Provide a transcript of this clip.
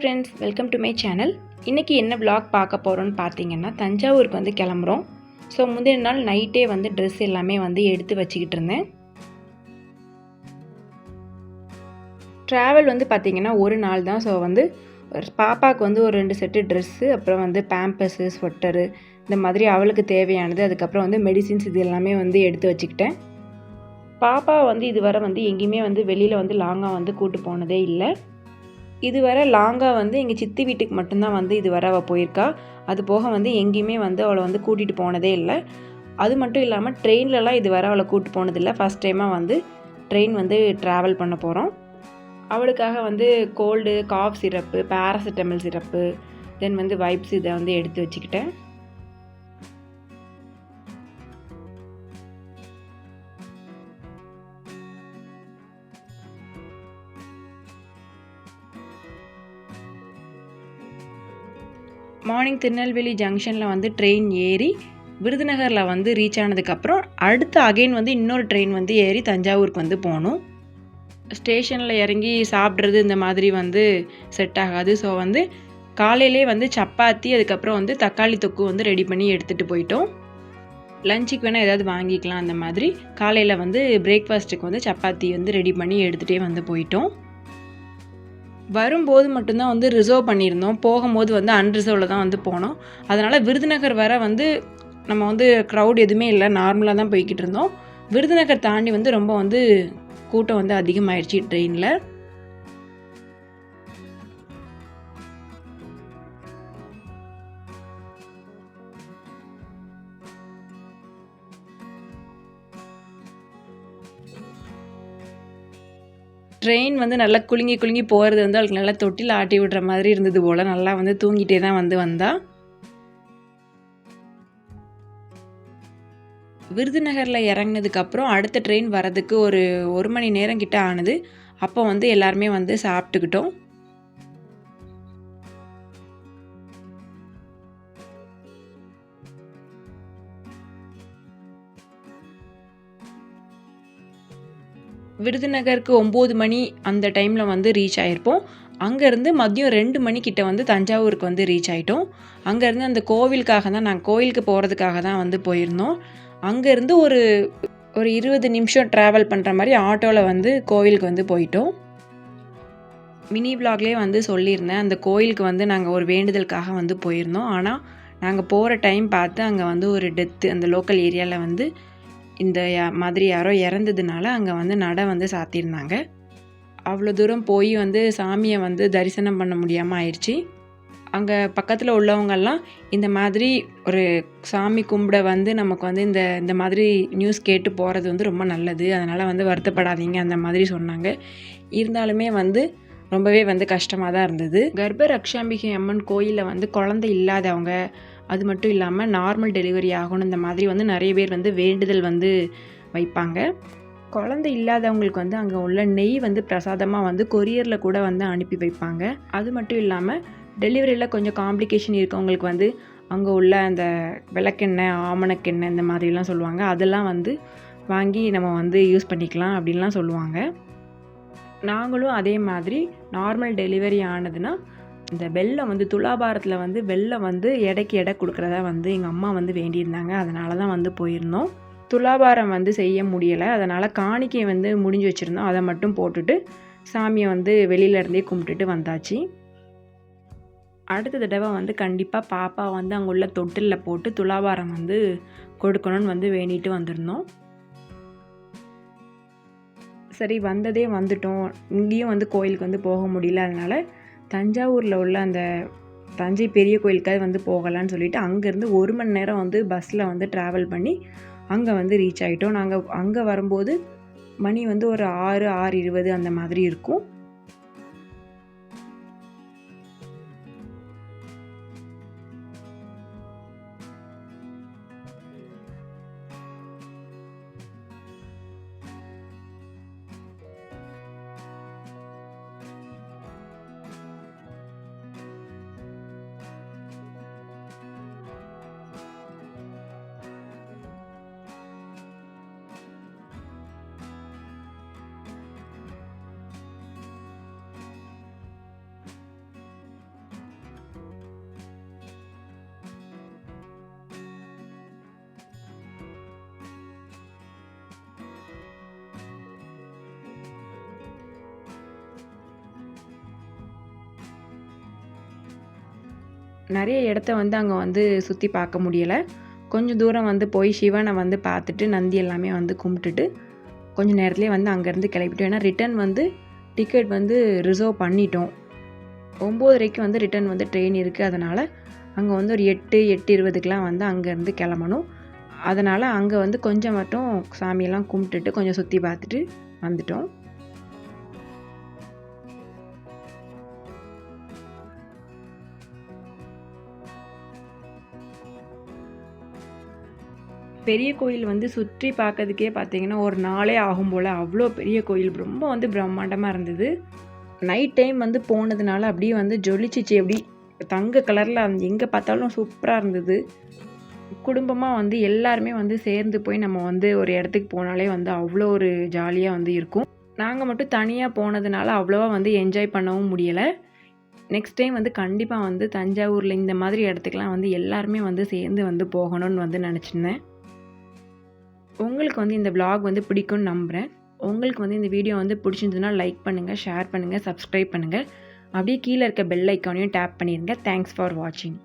Friends welcome to my channel இன்றைக்கி என்ன block பார்க்க போகிறோன்னு பார்த்தீங்கன்னா தஞ்சாவூருக்கு வந்து கிளம்புறோம். ஸோ முந்தின நாள் நைட்டே வந்து ட்ரெஸ் எல்லாமே வந்து எடுத்து வச்சுக்கிட்டு இருந்தேன். ட்ராவல் வந்து பார்த்திங்கன்னா ஒரு நாள் தான். ஸோ வந்து ஒரு பாப்பாவுக்கு வந்து ஒரு ரெண்டு செட்டு ட்ரெஸ்ஸு அப்புறம் வந்து பேம்பர்ஸு ஸ்வெட்டரு இந்த மாதிரி அவளுக்கு தேவையானது. அதுக்கப்புறம் வந்து மெடிசின்ஸ் இது எல்லாமே வந்து எடுத்து வச்சுக்கிட்டேன். பாப்பா வந்து இதுவரை வந்து எங்கேயுமே வந்து வெளியில் வந்து லாங்காக வந்து கூட்டு போனதே இல்லை. இதுவரை லாங்காக வந்து எங்கள் சித்தி வீட்டுக்கு மட்டும்தான் வந்து இதுவரை அவள் போயிருக்கா. அது போக வந்து எங்கேயுமே வந்து அவளை வந்து கூட்டிகிட்டு போனதே இல்லை. அது மட்டும் இல்லாமல் ட்ரெயின்லலாம் இதுவரை அவளை கூப்பிட்டு போனதில்லை. ஃபஸ்ட் டைமாக வந்து ட்ரெயின் வந்து ட்ராவல் பண்ண போகிறோம் அவளுக்காக வந்து cold cough syrup paracetamol syrup then வந்து வைப்ஸ் இதை வந்து எடுத்து வச்சுக்கிட்டேன். மார்னிங் திருநெல்வேலி ஜங்ஷனில் வந்து ட்ரெயின் ஏறி விருதுநகரில் வந்து ரீச் ஆனதுக்கப்புறம் அடுத்து அகைன் வந்து இன்னொரு ட்ரெயின் வந்து ஏறி தஞ்சாவூருக்கு வந்து போகணும். ஸ்டேஷனில் இறங்கி சாப்பிட்றது இந்த மாதிரி வந்து செட் ஆகாது. ஸோ வந்து காலையிலே வந்து சப்பாத்தி அதுக்கப்புறம் வந்து தக்காளி தொக்கு வந்து ரெடி பண்ணி எடுத்துகிட்டு போயிட்டோம். லஞ்சுக்கு வேணால் ஏதாவது வாங்கிக்கலாம் அந்த மாதிரி. காலையில் வந்து பிரேக்ஃபாஸ்ட்டுக்கு வந்து சப்பாத்தி வந்து ரெடி பண்ணி எடுத்துகிட்டே வந்து போயிட்டோம். வரும்போது மட்டும்தான் வந்து ரிசர்வ் பண்ணியிருந்தோம். போகும்போது வந்து அன்ரிசர்வில் தான் வந்து போனோம். அதனால் விருதுநகர் வர வந்து நம்ம வந்து க்ரௌட் எதுவுமே இல்லை. நார்மலாக தான் போய்கிட்டு இருந்தோம். விருதுநகர் தாண்டி வந்து ரொம்ப வந்து கூட்டம் வந்து அதிகமாயிடுச்சு ட்ரெயினில் ட்ரெயின் வந்து நல்லா குலுங்கி குலுங்கி போகிறது வந்து அவளுக்கு நல்லா தொட்டில் ஆட்டி விடுற மாதிரி இருந்தது போல். நல்லா வந்து தூங்கிட்டே தான் வந்து வந்தா. விருதுநகரில் இறங்கினதுக்கப்புறம் அடுத்த ட்ரெயின் வரதுக்கு ஒரு ஒரு மணி நேரம் கிட்ட ஆனது. அப்போ வந்து எல்லாருமே வந்து சாப்பிட்டுக்கிட்டோம். விருதுநகருக்கு ஒம்பது மணி அந்த டைமில் வந்து ரீச் ஆகிருப்போம் அங்கேருந்து மதியம் ரெண்டு மணிக்கிட்ட வந்து தஞ்சாவூருக்கு வந்து ரீச் ஆகிட்டோம் அங்கேருந்து அந்த கோவிலுக்காக தான் நாங்கள் கோவிலுக்கு போகிறதுக்காக தான் வந்து போயிருந்தோம். அங்கேருந்து ஒரு ஒரு இருபது நிமிஷம் ட்ராவல் பண்ணுற மாதிரி ஆட்டோவில் வந்து கோவிலுக்கு வந்து போயிட்டோம். மினி விளாக்லேயே வந்து சொல்லியிருந்தேன் அந்த கோயிலுக்கு வந்து நாங்கள் ஒரு வேண்டுதலுக்காக வந்து போயிருந்தோம். ஆனால் நாங்கள் போகிற டைம் பார்த்து அங்கே வந்து ஒரு டெத்து அந்த லோக்கல் ஏரியாவில் வந்து இந்த யா- மாதிரி யாரோ இறந்ததுனால அங்கே வந்து நடை வந்து சாத்தியிருந்தாங்க. அவ்வளோ தூரம் போய் வந்து சாமியை வந்து தரிசனம் பண்ண முடியாமல் ஆயிடுச்சு. அங்கே பக்கத்தில் உள்ளவங்கெல்லாம் இந்த மாதிரி ஒரு சாமி கும்பிட வந்து நமக்கு வந்து இந்த இந்த மாதிரி நியூஸ் கேட்டு போகிறது வந்து ரொம்ப நல்லது. அதனால் வந்து வருத்தப்படாதீங்க அந்த மாதிரி சொன்னாங்க. இருந்தாலுமே வந்து ரொம்பவே வந்து கஷ்டமாக தான் இருந்தது. கர்ப்ப ரக்ஷாம்பிகை அம்மன் கோயிலில் வந்து குழந்தை இல்லாதவங்க அது மட்டும் இல்லாமல் நார்மல் டெலிவரி ஆகணும் இந்த மாதிரி வந்து நிறைய பேர் வந்து வேண்டுதல் வந்து வைப்பாங்க. குழந்தை இல்லாதவங்களுக்கு வந்து அங்கே உள்ள நெய் வந்து பிரசாதமாக வந்து கொரியரில் கூட வந்து அனுப்பி வைப்பாங்க. அது மட்டும் இல்லாமல் டெலிவரியில் கொஞ்சம் காம்ப்ளிகேஷன் இருக்கவங்களுக்கு வந்து அங்கே உள்ள அந்த விளக்கெண்ணெய் ஆமணக்கெண்ணெய் இந்த மாதிரிலாம் சொல்லுவாங்க. அதெல்லாம் வந்து வாங்கி நம்ம வந்து யூஸ் பண்ணிக்கலாம் அப்படின்லாம் சொல்லுவாங்க. நாங்களும் அதே மாதிரி நார்மல் டெலிவரி ஆனதுன்னா இந்த வெள்ளம் வந்து துலாபாரத்தில் வந்து வெள்ளம் வந்து எடைக்கு எடை கொடுக்குறதா வந்து எங்கள் அம்மா வந்து வேண்டியிருந்தாங்க. அதனால தான் வந்து போயிருந்தோம். துலாபாரம் வந்து செய்ய முடியலை. அதனால் காணிக்கை வந்து முடிஞ்சு வச்சுருந்தோம். அதை மட்டும் போட்டுட்டு சாமியை வந்து வெளியிலேருந்தே கும்பிட்டுட்டு வந்தாச்சு. அடுத்த தடவை வந்து கண்டிப்பாக பாப்பா வந்து அங்கே உள்ள தொட்டிலில் போட்டு துலாபாரம் வந்து கொடுக்கணும்னு வந்து வேண்டிட்டு வந்திருந்தோம். சரி வந்ததே வந்துட்டோம். இங்கேயும் வந்து கோயிலுக்கு வந்து போக முடியல. அதனால் தஞ்சாவூரில் உள்ள அந்த தஞ்சை பெரிய கோயிலுக்காவது வந்து போகலான்னு சொல்லிட்டு அங்கேருந்து ஒரு மணி நேரம் வந்து பஸ்ஸில் வந்து ட்ராவல் பண்ணி அங்கே வந்து ரீச் ஆகிட்டோம் நாங்கள் அங்கே வரும்போது மணி வந்து ஒரு ஆறு ஆறு இருபது அந்த மாதிரி இருக்கும். நிறைய இடத்த வந்து அங்கே வந்து சுற்றி பார்க்க முடியலை. கொஞ்சம் தூரம் வந்து போய் சிவனை வந்து பார்த்துட்டு நந்தி எல்லாமே வந்து கும்பிட்டுட்டு கொஞ்சம் நேரத்துலேயே வந்து அங்கேருந்து கிளப்பிட்டோம் ஏன்னா ரிட்டர்ன் வந்து டிக்கெட் வந்து ரிசர்வ் பண்ணிட்டோம். ஒம்போதரைக்கு வந்து ரிட்டர்ன் வந்து ட்ரெயின் இருக்குது அதனால் அங்கே வந்து ஒரு எட்டு எட்டு இருபதுக்கெலாம் வந்து அங்கேருந்து கிளம்பணும். அதனால் அங்கே வந்து கொஞ்சம் மட்டும் சாமியெல்லாம் கும்பிட்டுட்டு கொஞ்சம் சுற்றி பார்த்துட்டு வந்துட்டோம். பெரிய கோயில் வந்து சுற்றி பார்க்கறதுக்கே பார்த்தீங்கன்னா ஒரு நாளே ஆகும் போல் அவ்வளோ பெரிய கோயில். ரொம்ப வந்து பிரம்மாண்டமாக இருந்தது. நைட் டைம் வந்து போனதுனால அப்படியே வந்து ஜொலிச்சிச்சு. அப்படி தங்க கலரில் அந்த எங்கே பார்த்தாலும் சூப்பராக இருந்தது. குடும்பமாக வந்து எல்லாருமே வந்து சேர்ந்து போய் நம்ம வந்து ஒரு இடத்துக்கு போனாலே வந்து அவ்வளோ ஒரு ஜாலியாக வந்து இருக்கும். நாங்கள் மட்டும் தனியாக போனதுனால அவ்வளோவா வந்து என்ஜாய் பண்ணவும் முடியலை. நெக்ஸ்ட் டைம் வந்து கண்டிப்பாக வந்து தஞ்சாவூரில் இந்த மாதிரி இடத்துக்குலாம் வந்து எல்லாருமே வந்து சேர்ந்து வந்து போகணும்னு வந்து நினச்சிருந்தேன். உங்களுக்கு வந்து இந்த vlog வந்து பிடிக்கும்னு நம்புகிறேன் உங்களுக்கு வந்து இந்த வீடியோ வந்து பிடிச்சிருந்ததுன்னா லைக் பண்ணுங்கள் ஷேர் பண்ணுங்கள் சப்ஸ்கிரைப் பண்ணுங்கள் அப்படியே கீழே இருக்க பெல் ஐக்கானையும் டேப் பண்ணிடுங்க தேங்க்ஸ் ஃபார் வாட்சிங்